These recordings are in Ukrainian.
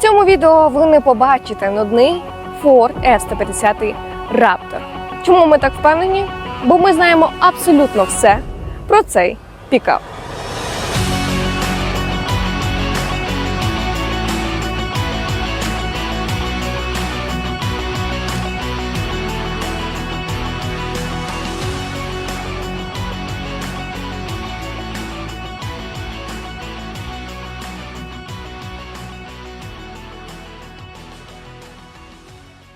Цьому відео ви не побачите нудний Ford F-150 Raptor. Чому ми так впевнені? Бо ми знаємо абсолютно все про цей пікап.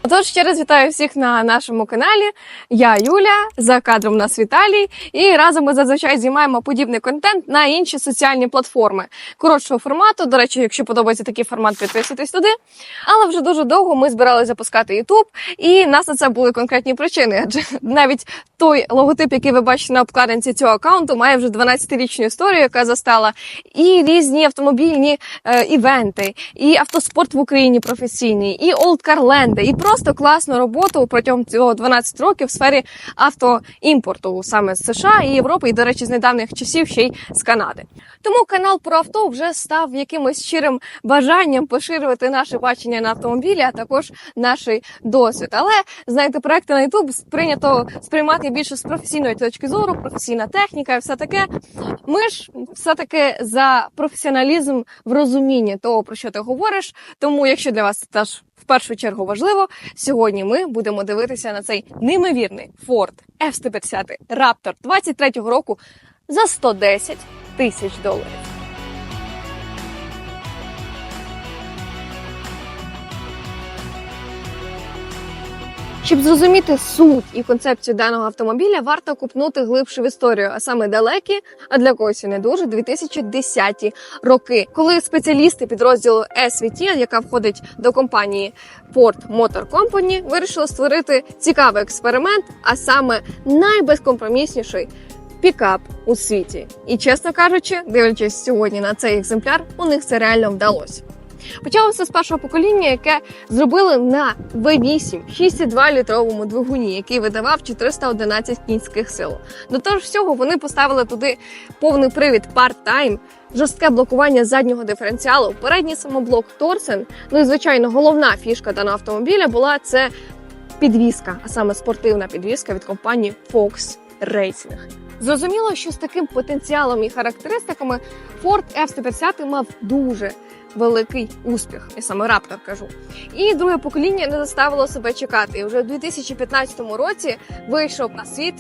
Отож, ще раз вітаю всіх на нашому каналі. Я Юля, за кадром нас Віталій, і разом ми зазвичай знімаємо подібний контент на інші соціальні платформи коротшого формату. До речі, якщо подобається такий формат, підписуйтесь туди. Але вже дуже довго ми збиралися запускати YouTube, і нас на це були конкретні причини. Адже навіть той логотип, який ви бачите на обкладинці цього аккаунту, має вже 12-річну історію, яка застала і різні автомобільні е, івенти, і автоспорт в Україні професійний, і олдкарленди, і просто класну роботу протягом цього 12 років в сфері автоімпорту саме з США і Європи, і, до речі, з недавніх часів ще й з Канади. Тому канал про авто вже став якимось щирим бажанням поширювати наше бачення на автомобілі, а також наш досвід. Але знаєте, проекти на YouTube сприйнято сприймати більше з професійної точки зору, професійна техніка і все таке. Ми ж все таки за професіоналізм в розумінні того, про що ти говориш. Тому, якщо для вас теж в першу чергу важливо, сьогодні ми будемо дивитися на цей неймовірний Ford F-150 Raptor 23-го року за 110 тисяч доларів. Щоб зрозуміти суть і концепцію даного автомобіля, варто купнути глибше в історію, а саме далекі, а для когось і не дуже 2010 роки, коли спеціалісти підрозділу SVT, яка входить до компанії Ford Motor Company, вирішили створити цікавий експеримент, а саме найбезкомпромісніший пікап у світі. І чесно кажучи, дивлячись сьогодні на цей екземпляр, у них це реально вдалося. Почалося з першого покоління, яке зробили на V8 6,2 літровому двигуні, який видавав 411 кінських сил. До того ж всього вони поставили туди повний привід part-time, жорстке блокування заднього диференціалу, передній самоблок Торсен. Ну і звичайно, головна фішка даного автомобіля була це підвізка, а саме спортивна підвізка від компанії Fox Racing. Зрозуміло, що з таким потенціалом і характеристиками Ford F-150 мав дуже великий успіх, я саме раптор кажу. І друге покоління не заставило себе чекати. І вже у 2015 році вийшов на світ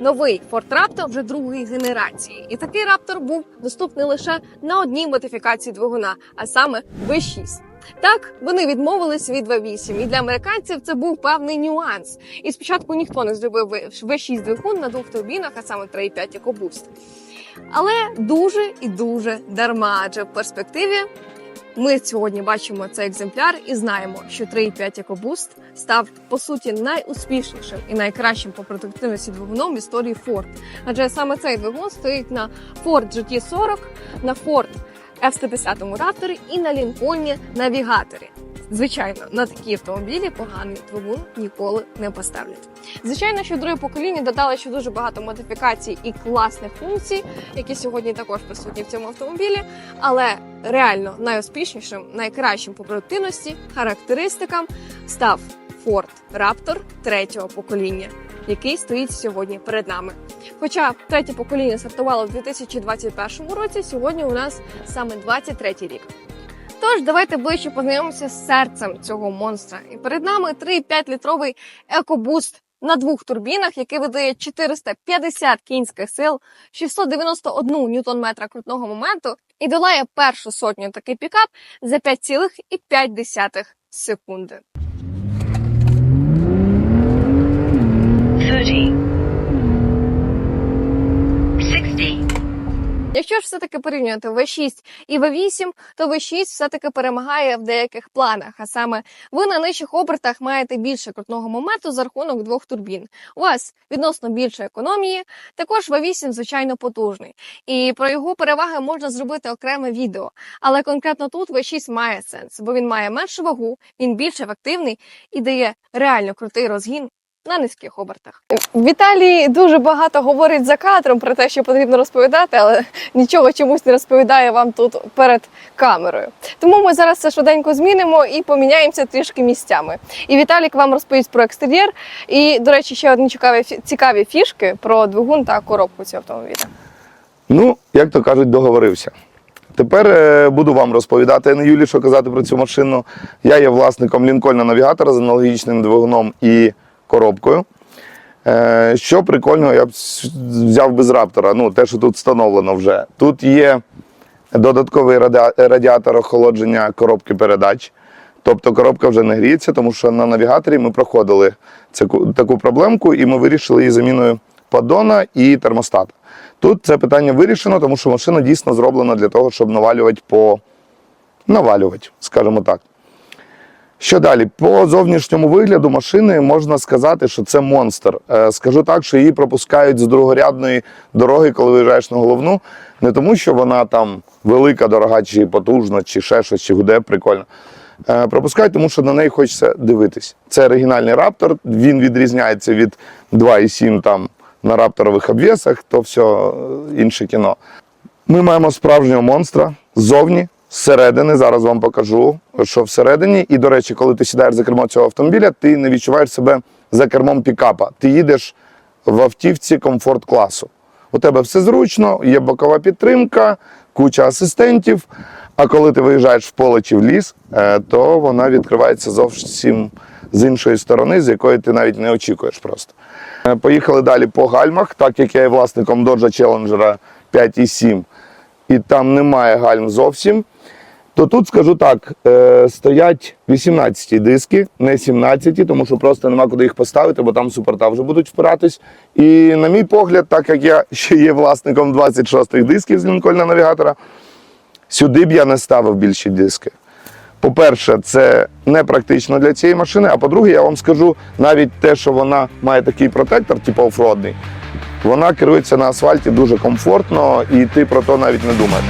новий Raptor вже другої генерації. І такий раптор був доступний лише на одній модифікації двигуна, а саме V6. Так, вони відмовились від V8, і для американців це був певний нюанс. І спочатку ніхто не зробив V6 двигун на двох турбінах, а саме 3,5 EcoBoost. Але дуже і дуже дарма, адже в перспективі ми сьогодні бачимо цей екземпляр і знаємо, що 3,5 EcoBoost став по суті найуспішнішим і найкращим по продуктивності двигуном в історії Ford. Адже саме цей двигун стоїть на Ford GT40, на Ford F-150 Raptor і на Lincoln Navigator. Звичайно, на такі автомобілі поганий двигун ніколи не поставлять. Звичайно, що друге покоління додало ще дуже багато модифікацій і класних функцій, які сьогодні також присутні в цьому автомобілі. Але реально найуспішнішим, найкращим по продуктивності, характеристикам став Ford Raptor третього покоління, який стоїть сьогодні перед нами. Хоча третє покоління стартувало в 2021 році, сьогодні у нас саме 23 рік. Тож давайте ближче познайомимося з серцем цього монстра. І перед нами 3,5 літровий екобуст на двох турбінах, який видає 450 кінських сил, 691 ньютон-метра крутного моменту і долає першу сотню такий пікап за 5,5 секунди. 30 60 Якщо ж все-таки порівнювати V6 і V8, то V6 все-таки перемагає в деяких планах. А саме ви на нижчих обертах маєте більше крутного моменту за рахунок двох турбін. У вас відносно більше економії. Також V8, звичайно, потужний. І про його переваги можна зробити окреме відео. Але конкретно тут V6 має сенс, бо він має меншу вагу, він більш ефективний і дає реально крутий розгін на низьких обертах. Віталій дуже багато говорить за кадром про те, що потрібно розповідати, але нічого чомусь не розповідає вам тут перед камерою. Тому ми зараз це швиденько змінимо і поміняємося трішки місцями. І Віталік вам розповість про екстер'єр. І, до речі, ще одні цікаві, цікаві фішки про двигун та коробку цього автомобіля. Ну, як то кажуть, договорився. Тепер е, буду вам розповідати, а не Юлі, що казати про цю машину. Я є власником Лінкольна навігатора з аналогічним двигуном і коробкою. Е, що прикольного, я б взяв без раптора. Ну, те, що тут встановлено вже. Тут є додатковий радіатор охолодження коробки передач. Тобто коробка вже не гріється, тому що на навігаторі ми проходили цю, таку проблемку, і ми вирішили її заміною паддона і термостата. Тут це питання вирішено, тому що машина дійсно зроблена для того, щоб навалювати по навалювати, скажімо так. Що далі? По зовнішньому вигляду машини можна сказати, що це монстр. Е, Скажу так, що її пропускають з другорядної дороги, коли виїжджаєш на головну. Не тому, що вона там велика, дорога, чи потужна, чи ще щось, чи гуде прикольно. Е, Пропускають, тому що на неї хочеться дивитись. Це оригінальний раптор, він відрізняється від 2,7 там на рапторових обвісах, то все інше кіно. Ми маємо справжнього монстра ззовні, зсередини. Зараз вам покажу, що всередині. І, до речі, коли ти сідаєш за кермо цього автомобіля, ти не відчуваєш себе за кермом пікапа. Ти їдеш в автівці комфорт класу. У тебе все зручно, є бокова підтримка, куча асистентів. А коли ти виїжджаєш в поле чи в ліс, е, то вона відкривається зовсім з іншої сторони, з якої ти навіть не очікуєш просто. Е, Поїхали далі по гальмах, так як я є власником Dodge Challenger 5.7, і там немає гальм зовсім. То тут скажу так: е, стоять 18 диски, не 17, тому що просто нема куди їх поставити, бо там супорта вже будуть впиратись. І на мій погляд, так як я ще є власником 26 дисків з Лінкольна навігатора, сюди б я не ставив більші диски. По-перше, це не практично для цієї машини. А по-друге, я вам скажу навіть те, що вона має такий протектор, типу офродний, вона керується на асфальті дуже комфортно, і ти про то навіть не думаєш.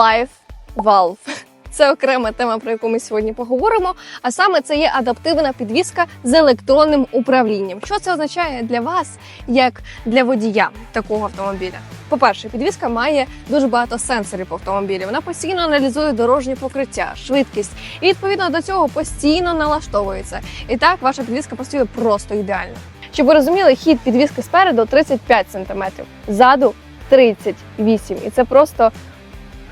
Life Valve. Це окрема тема, про яку ми сьогодні поговоримо. А саме це є адаптивна підвізка з електронним управлінням. Що це означає для вас, як для водія такого автомобіля? По-перше, підвізка має дуже багато сенсорів по автомобілі. Вона постійно аналізує дорожнє покриття, швидкість і відповідно до цього постійно налаштовується. І так ваша підвізка працює просто ідеально. Щоб ви розуміли, хід підвізки спереду 35 см, ззаду 38 І це просто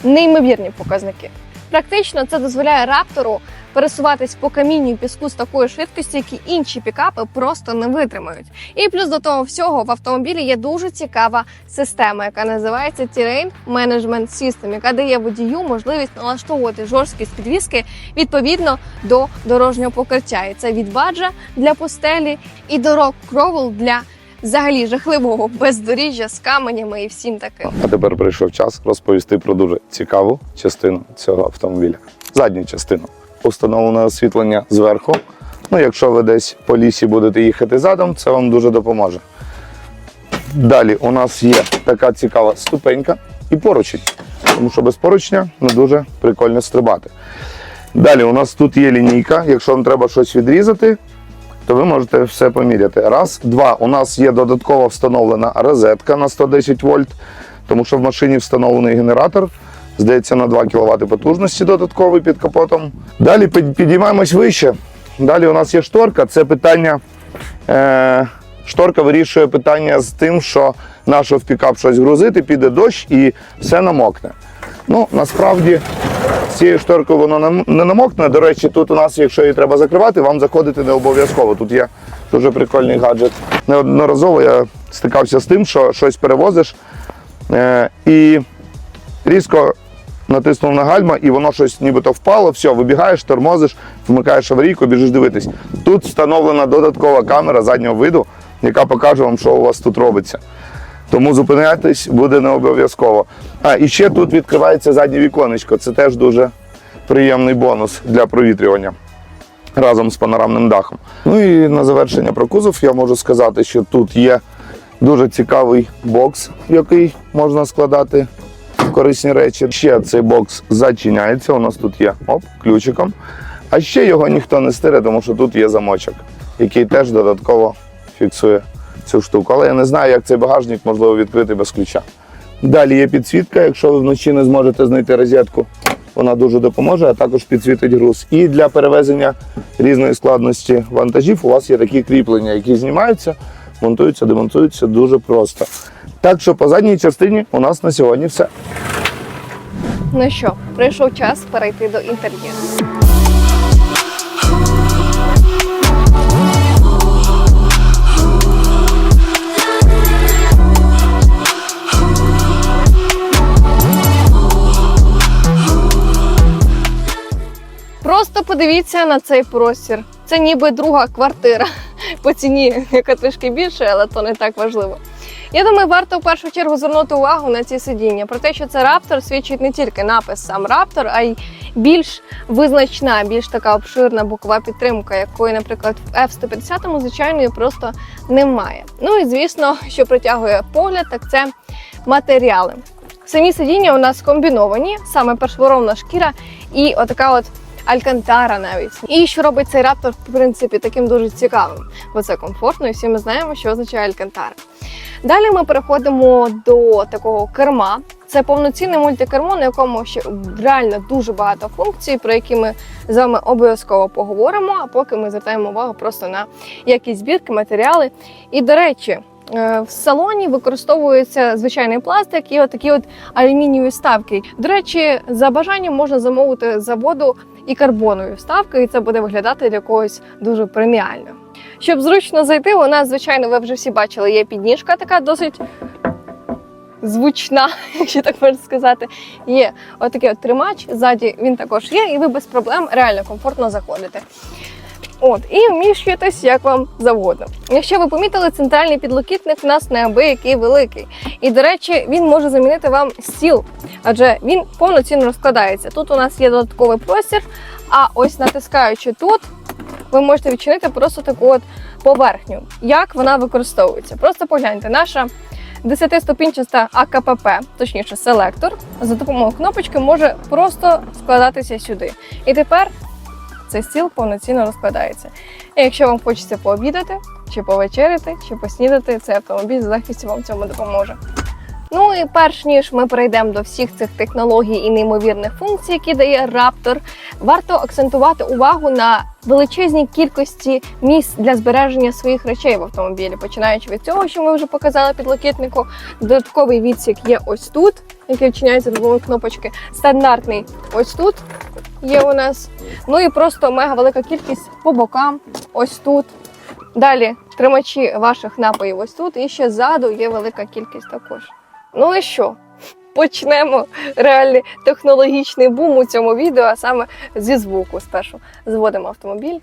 неймовірні показники. Практично це дозволяє раптору пересуватись по камінню і піску з такою швидкістю, які інші пікапи просто не витримають. І плюс до того всього в автомобілі є дуже цікава система, яка називається Terrain Management System, яка дає водію можливість налаштовувати жорсткість підвіски відповідно до дорожнього покриття. І це від баджа для постелі і до рок кровел для взагалі жахливого бездоріжжя з каменями і всім таким. А тепер прийшов час розповісти про дуже цікаву частину цього автомобіля. Задню частину. Установлене освітлення зверху. Ну, якщо ви десь по лісі будете їхати задом, це вам дуже допоможе. Далі у нас є така цікава ступенька і поручень, тому що без поручня не дуже прикольно стрибати. Далі у нас тут є лінійка. Якщо вам треба щось відрізати, то ви можете все поміряти. Раз, два. У нас є додатково встановлена розетка на 110 вольт, тому що в машині встановлений генератор. Здається, на 2 кВт потужності додатковий під капотом. Далі підіймаємось вище. Далі у нас є шторка. Це питання. Е, шторка вирішує питання з тим, що нащо в пікап щось грузити, піде дощ і все намокне. Ну, насправді, цією шторкою воно не намокне. До речі, тут у нас, якщо її треба закривати, вам заходити не обов'язково. Тут є дуже прикольний гаджет. Неодноразово я стикався з тим, що щось перевозиш е, і різко натиснув на гальма, і воно щось нібито впало, все, вибігаєш, тормозиш, вмикаєш аварійку, біжиш дивитись. Тут встановлена додаткова камера заднього виду, яка покаже вам, що у вас тут робиться. Тому зупинятись буде не обов'язково. А, і ще тут відкривається заднє віконечко. Це теж дуже приємний бонус для провітрювання разом з панорамним дахом. Ну і на завершення про кузов я можу сказати, що тут є дуже цікавий бокс, в який можна складати корисні речі. Ще цей бокс зачиняється. У нас тут є оп, ключиком. А ще його ніхто не стире, тому що тут є замочок, який теж додатково фіксує цю штуку. Але я не знаю, як цей багажник можливо відкрити без ключа. Далі є підсвітка, якщо ви вночі не зможете знайти розетку, вона дуже допоможе, а також підсвітить груз. І для перевезення різної складності вантажів у вас є такі кріплення, які знімаються, монтуються, демонтуються дуже просто. Так що по задній частині у нас на сьогодні все. Ну що, прийшов час перейти до інтер'єру. Просто подивіться на цей простір. Це ніби друга квартира по ціні, яка трішки більше, але то не так важливо. Я думаю, варто в першу чергу звернути увагу на ці сидіння. Про те, що це раптор, свідчить не тільки напис сам раптор, а й більш визначна, більш така обширна бокова підтримка, якої, наприклад, в F-150 звичайної просто немає. Ну і звісно, що притягує погляд, так це матеріали. Самі сидіння у нас комбіновані, саме першоворовна шкіра і отака от алькантара навіть. І що робить цей раптор, в принципі, таким дуже цікавим, бо це комфортно, і всі ми знаємо, що означає алькантара. Далі ми переходимо до такого керма. Це повноцінне мультикермо, на якому ще реально дуже багато функцій, про які ми з вами обов'язково поговоримо. А поки ми звертаємо увагу просто на якісь збірки, матеріали. І до речі, е, в салоні використовується звичайний пластик і отакі от алюмінієві вставки. До речі, за бажанням можна замовити заводу і карбонові вставки, і це буде виглядати для когось дуже преміально. Щоб зручно зайти, у нас, звичайно, ви вже всі бачили, є підніжка така досить звучна, якщо так можна сказати. Є отакий от тримач, ззаді він також є, і ви без проблем реально комфортно заходите. От, і вміщуєтесь як вам завгодно. Якщо ви помітили, центральний підлокітник у нас неабиякий великий. І, до речі, він може замінити вам стіл, адже він повноцінно розкладається. Тут у нас є додатковий простір, а ось натискаючи тут, ви можете відчинити просто таку от поверхню. Як вона використовується? Просто погляньте, наша 10-ступінчаста АКПП, точніше селектор, за допомогою кнопочки може просто складатися сюди. І тепер цей стіл повноцінно розкладається. І якщо вам хочеться пообідати, чи повечеряти, чи поснідати, цей автомобіль з легкістю вам цьому допоможе. Ну і перш ніж ми перейдемо до всіх цих технологій і неймовірних функцій, які дає Raptor, варто акцентувати увагу на величезній кількості місць для збереження своїх речей в автомобілі, починаючи від цього, що ми вже показали підлокітнику. Додатковий відсік є ось тут, який вчиняється допомогою кнопочки. Стандартний ось тут є у нас. Ну і просто мега велика кількість по бокам, ось тут. Далі тримачі ваших напоїв ось тут, і ще ззаду є велика кількість також. Ну і що? Почнемо реальний технологічний бум у цьому відео, а саме зі звуку. Спершу зводимо автомобіль.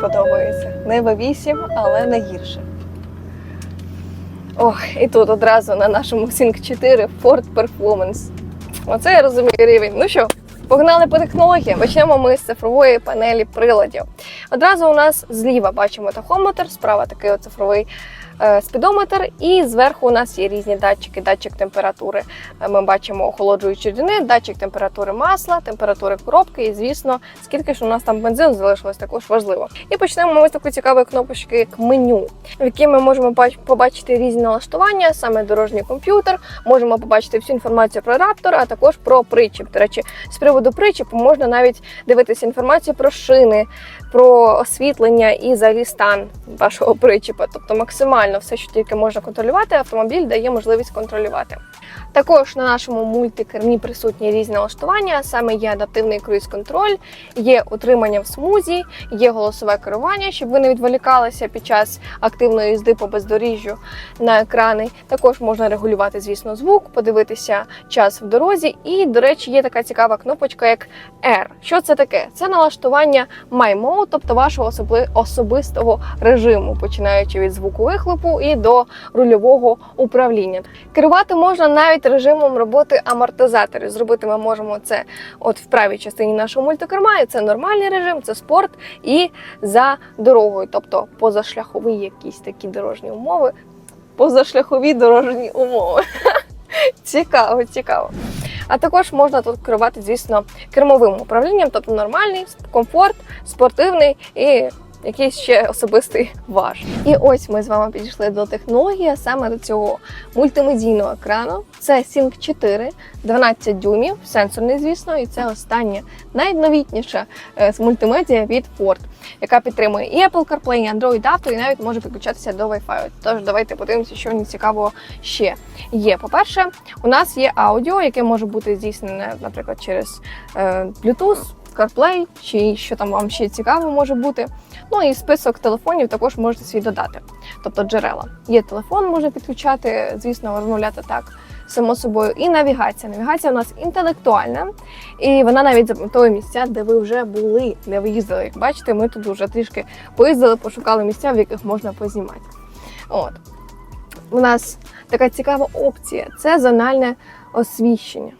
Подобається. Не V8, але не гірше. Ох, і тут одразу на нашому Sync 4 Ford Performance. Оце я розумію рівень. Ну що, погнали по технологіям. Почнемо ми з цифрової панелі приладів. Одразу у нас зліва бачимо тахометр, справа такий цифровий спідометр, і зверху у нас є різні датчики, датчик температури. Е, Ми бачимо охолоджуючі рідини, датчик температури масла, температури коробки, і звісно, скільки ж у нас там бензину залишилось, також важливо. І почнемо ми такої цікавої кнопочки, як меню, в якій ми можемо побачити різні налаштування, саме дорожній комп'ютер. Можемо побачити всю інформацію про раптор, а також про причіп. До речі, з приводу причіпу можна навіть дивитися інформацію про шини, про освітлення і взагалі стан вашого причіпа. Тобто максимально все, що тільки можна контролювати, автомобіль дає можливість контролювати. Також на нашому мультикермі присутні різні налаштування. Саме є адаптивний круїз-контроль, є утримання в смузі, є голосове керування, щоб ви не відволікалися під час активної їзди по бездоріжжю на екрани. Також можна регулювати, звісно, звук, подивитися час в дорозі. І, до речі, є така цікава кнопочка, як R. Що це таке? Це налаштування My Mode, тобто вашого особи- особистого режиму, починаючи від звуку вихлопу і до рульового управління. Керувати можна навіть режимом роботи амортизаторів. Зробити ми можемо це от в правій частині нашого мультикерма. Це нормальний режим, це спорт і за дорогою, тобто позашляхові якісь такі дорожні умови. Позашляхові дорожні умови. Цікаво, цікаво. А також можна тут керувати, звісно, кермовим управлінням, тобто нормальний комфорт, спортивний і якийсь ще особистий ваш. І ось ми з вами підійшли до технології, а саме до цього мультимедійного екрану. Це Sync 4, 12 дюймів, сенсорний, звісно, і це остання найновітніша е, з мультимедіа від Ford, яка підтримує і Apple CarPlay, і Android Auto, і навіть може підключатися до Wi-Fi. Тож давайте подивимося, що мені цікавого ще є. По-перше, у нас є аудіо, яке може бути здійснене, наприклад, через е, Bluetooth, CarPlay, чи що там вам ще цікаво може бути. Ну і список телефонів також можете свій додати, тобто джерела. Є телефон, можна підключати, звісно, розмовляти так. Само собою, і навігація. Навігація у нас інтелектуальна, і вона навіть запам'ятовує місця, де ви вже були, де ви їздили. Як бачите, ми тут вже трішки поїздили, пошукали місця, в яких можна познімати. От у нас така цікава опція це зональне освіщення.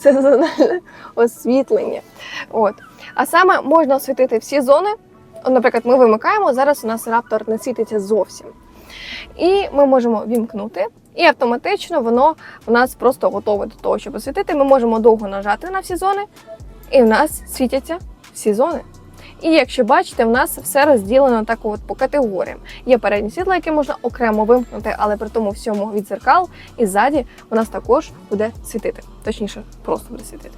Це зональне освітлення. От. А саме можна освітити всі зони. Наприклад, ми вимикаємо, зараз у нас раптор не світиться зовсім. І ми можемо вімкнути, і автоматично воно у нас просто готове до того, щоб освітити. Ми можемо довго нажати на всі зони, і в нас світяться всі зони. І якщо бачите, в нас все розділено так от по категоріям. Є переднє світло, яке можна окремо вимкнути, але при тому всьому від зеркал, і ззаді у нас також буде світити. Точніше, просто буде світити.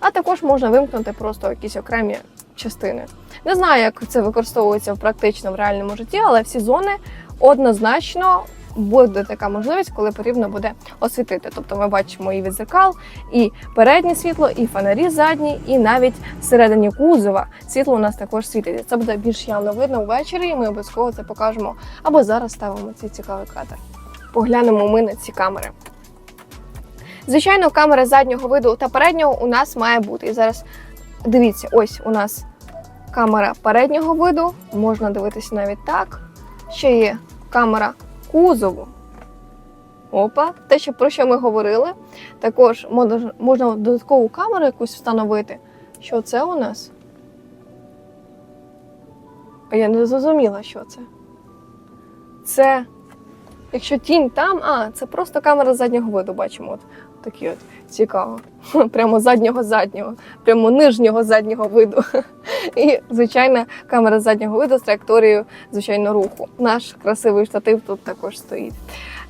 А також можна вимкнути просто якісь окремі частини. Не знаю, як це використовується в практично в реальному житті, але всі зони однозначно буде така можливість, коли потрібно буде освітити. Тобто ми бачимо і від зеркал, і переднє світло, і фонарі задні, і навіть всередині кузова світло у нас також світиться. Це буде більш явно видно ввечері, і ми обов'язково це покажемо. Або зараз ставимо цей цікавий кадр. Поглянемо ми на ці камери. Звичайно, камера заднього виду та переднього у нас має бути. І зараз дивіться, ось у нас камера переднього виду, можна дивитися навіть так. Ще є камера кузову. Опа, те, що про що ми говорили. Також можна, додаткову камеру якусь встановити. Що це у нас? Я не зрозуміла, що це. Це, якщо тінь там, а, це просто камера заднього виду, бачимо. От такі от цікаво. Прямо заднього заднього, прямо нижнього заднього виду. І звичайна камера заднього виду з траєкторією, звичайно, руху. Наш красивий штатив тут також стоїть.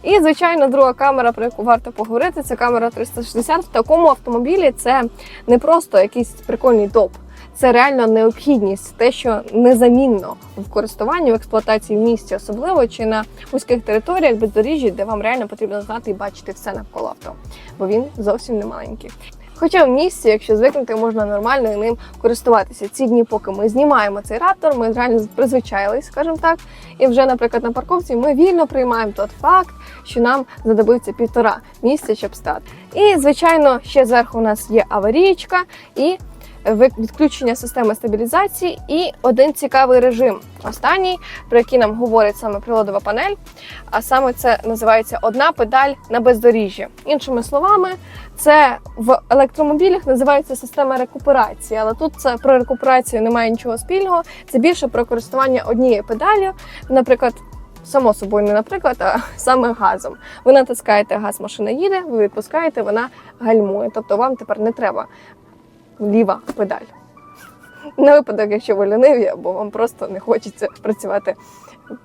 І, звичайно, друга камера, про яку варто поговорити, це камера 360. В такому автомобілі це не просто якийсь прикольний доп. Це реально необхідність, те, що незамінно в користуванні в експлуатації в місті, особливо чи на вузьких територіях бездоріжжі, де вам реально потрібно знати і бачити все навколо авто, бо він зовсім не маленький. Хоча в місті, якщо звикнути, можна нормально ним користуватися. Ці дні, поки ми знімаємо цей раптор, ми реально призвичайлись, скажімо так. І вже, наприклад, на парковці ми вільно приймаємо тот факт, що нам знадобиться півтора місця, щоб стати. І, звичайно, ще зверху у нас є аварійка і відключення системи стабілізації і один цікавий режим. Останній, про який нам говорить саме приладова панель. А саме це називається одна педаль на бездоріжжі. Іншими словами, це в електромобілях називається система рекуперації, але тут це про рекуперацію немає нічого спільного. Це більше про користування однією педаллю, наприклад. Само собою, не наприклад, а саме газом. Ви натискаєте газ, машина їде, ви відпускаєте, вона гальмує. Тобто вам тепер не треба ліва педаль. На випадок, якщо ви ліниві, або вам просто не хочеться працювати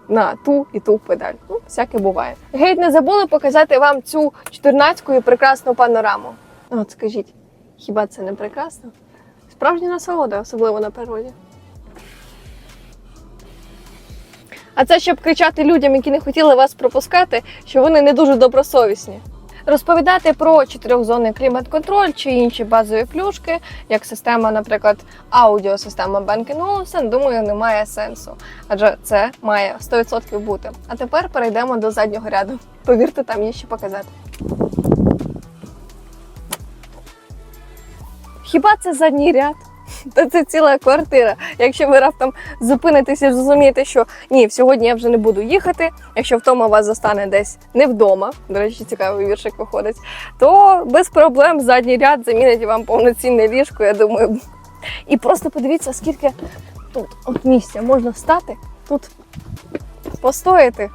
на ту і ту педаль. Ну, всяке буває. Геть не забули показати вам цю 14-ку і прекрасну панораму. От скажіть, хіба це не прекрасно? Справжня насолода, особливо на природі. А це щоб кричати людям, які не хотіли вас пропускати, що вони не дуже добросовісні. Розповідати про чотирьохзонний клімат-контроль чи інші базові плюшки, як система, наприклад, аудіосистема Bang Olufsen, думаю, немає сенсу, адже це має 100% бути. А тепер перейдемо до заднього ряду. Повірте, там є що показати. Хіба це задній ряд? Та це ціла квартира. Якщо ви раптом зупинитеся зрозумієте, що ні, сьогодні я вже не буду їхати. Якщо втома вас застане десь не вдома, до речі, цікавий віршик виходить, то без проблем задній ряд замінить вам повноцінне ліжко, я думаю. І просто подивіться, скільки тут от місця можна стати, тут постояти,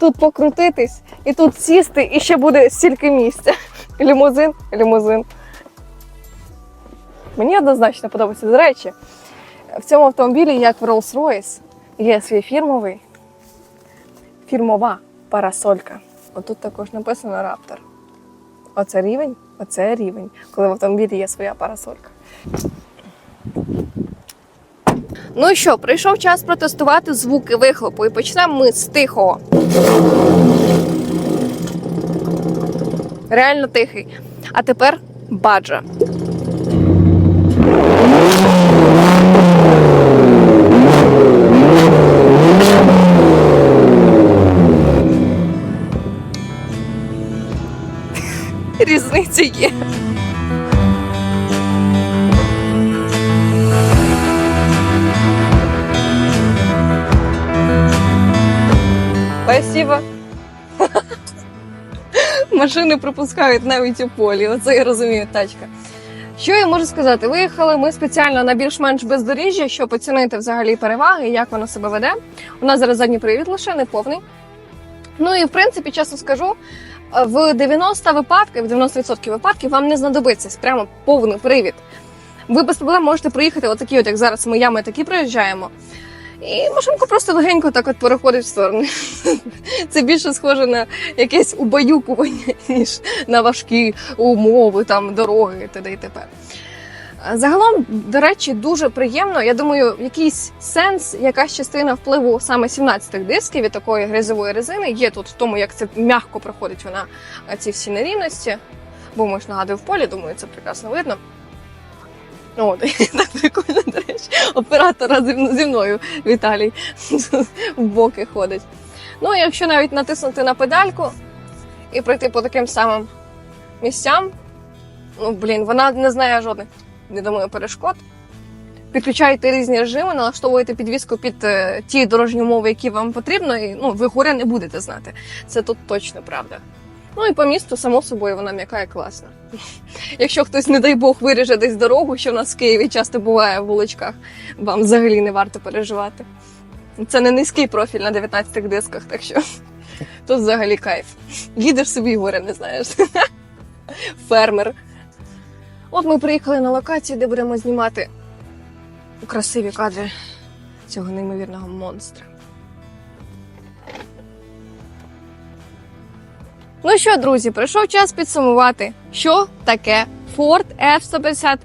тут покрутитись, і тут сісти, і ще буде стільки місця. Лімузин, лімузин. Мені однозначно подобається. До речі, в цьому автомобілі, як в Rolls-Royce, є свій фірмовий, фірмова парасолька. Отут також написано Raptor. Оце рівень, оце рівень, коли в автомобілі є своя парасолька. Ну і що, прийшов час протестувати звуки вихлопу, і почнемо ми з тихого. Реально тихий. А тепер баджа. Різниця є. Спасибо. Машини пропускають навіть у полі. Оце я розумію, тачка. Що я можу сказати? Виїхали ми спеціально на більш-менш бездоріжжя, щоб оцінити взагалі переваги, як воно себе веде. У нас зараз задній привід лише не повний. Ну і в принципі, чесно скажу, в 90 випадків, в 90% випадків вам не знадобиться прямо повний привід. Ви без проблем можете проїхати, отакі, от як зараз ми ями такі проїжджаємо. І машинку просто легенько так от переходить в сторони. Це більше схоже на якесь убаюкування, ніж на важкі умови, там, дороги, т.д. і т.п. Загалом, до речі, дуже приємно. Я думаю, якийсь сенс, якась частина впливу саме 17-х дисків від такої грязової резини є тут в тому, як це м'яко проходить вона ці всі нерівності. Бо ми ж нагадую в полі, думаю, це прекрасно видно. О, так прикольно, до речі. Оператора зі мною Віталій в боки ходить. Ну, якщо навіть натиснути на педальку і пройти по таким самим місцям, ну блін, вона не знає жодних, думаю, перешкод. Підключаєте різні режими, налаштовуєте підвіску під е, ті дорожні умови, які вам потрібно, і ну, ви горя не будете знати. Це тут точно правда. Ну і по місту, само собою, вона м'яка і класна. Якщо хтось, не дай Бог, виріже десь дорогу, що в нас в Києві часто буває в вуличках, вам взагалі не варто переживати. Це не низький профіль на 19 дисках, так що тут взагалі кайф. Їдеш собі і горя не знаєш. Фермер. От ми приїхали на локацію, де будемо знімати красиві кадри цього неймовірного монстра. Ну що, друзі, прийшов час підсумувати, що таке Ford F-150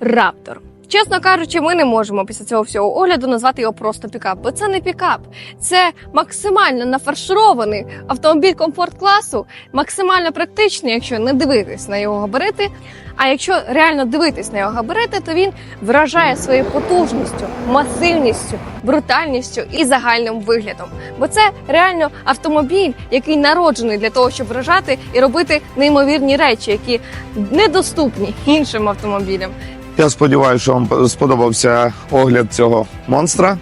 Raptor. Чесно кажучи, ми не можемо після цього всього огляду назвати його просто пікап, бо це не пікап, це максимально нафарширований автомобіль комфорт-класу, максимально практичний, якщо не дивитись на його габарити. А якщо реально дивитись на його габарити, то він вражає своєю потужністю, масивністю, брутальністю і загальним виглядом. Бо це реально автомобіль, який народжений для того, щоб вражати і робити неймовірні речі, які недоступні іншим автомобілям. Я сподіваюся, що вам сподобався огляд цього монстра.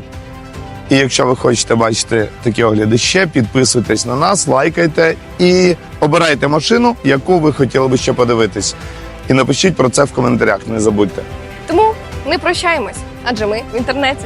І якщо ви хочете бачити такі огляди ще, підписуйтесь на нас, лайкайте і обирайте машину, яку ви хотіли би ще подивитись. І напишіть про це в коментарях, не забудьте. Тому не прощаємось, адже ми в інтернеті.